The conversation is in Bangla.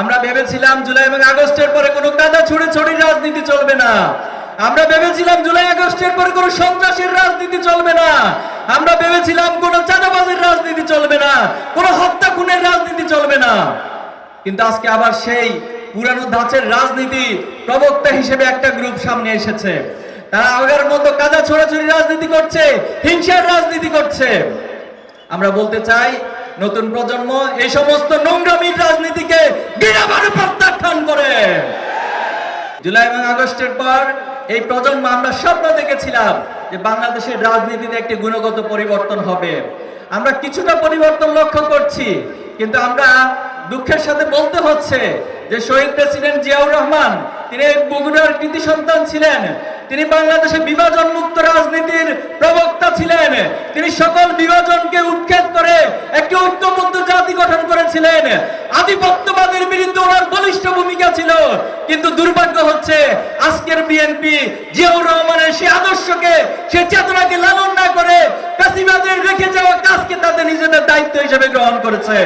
আমরা ভেবেছিলাম জুলাই এবং আগস্টের পরে কোনো কাদা ছুড়ে ছড়ি রাজনীতি চলবে না। আমরা ভেবেছিলাম জুলাই আগস্টের পরে কোনো সন্ত্রাসের রাজনীতি চলবে না। আমরা ভেবেছিলাম কোনো চাঁদাবাজের রাজনীতি চলবে না, কোনো হত্যা খুনের রাজনীতি চলবে না। কিন্তু আজকে আবার সেই পুরানো ধাঁচের রাজনীতি প্রবক্তা হিসেবে একটা গ্রুপ সামনে এসেছে। তারা আগের মতো কাদা ছোড়াছড়ি রাজনীতি করছে, হিংসার রাজনীতি করছে। আমরা বলতে চাই নতুন প্রজন্ম এই সমস্ত নোংরামির রাজনীতিকে বিনাবারে প্রত্যাখ্যান করে। জুলাই এবং আগস্টের পর এই প্রজন্ম আমরা স্বপ্ন দেখেছিলাম যে বাংলাদেশের রাজনীতিতে একটি গুণগত পরিবর্তন হবে। আমরা কিছুটা পরিবর্তন লক্ষ্য করছি, কিন্তু আমরা দুঃখের সাথে বলতে হচ্ছে যে শহীদ প্রেসিডেন্ট জিয়াউর রহমান, তিনি বগুড়ার কৃতি সন্তান ছিলেন। তিনি বাংলাদেশে বিভাজন মুক্ত রাজনীতির প্রবক্তা ছিলেন। তিনি সকল বিভাজনকে উৎখাত করে একটি ঐক্যবদ্ধ জাতি গঠন করেছিলেন। আধিপত্যবাদের বিরুদ্ধে ওনার বলিষ্ঠ ভূমিকা ছিল। কিন্তু দুর্ভাগ্য হচ্ছে, আজকের বিএনপি জিয়াউর রহমানের সেই আদর্শকে সে চেতনাকে লালন না করে কাসিবাদের রেখে যাওয়া কাজকে তাদের নিজেদের দায়িত্ব হিসেবে গ্রহণ করেছে।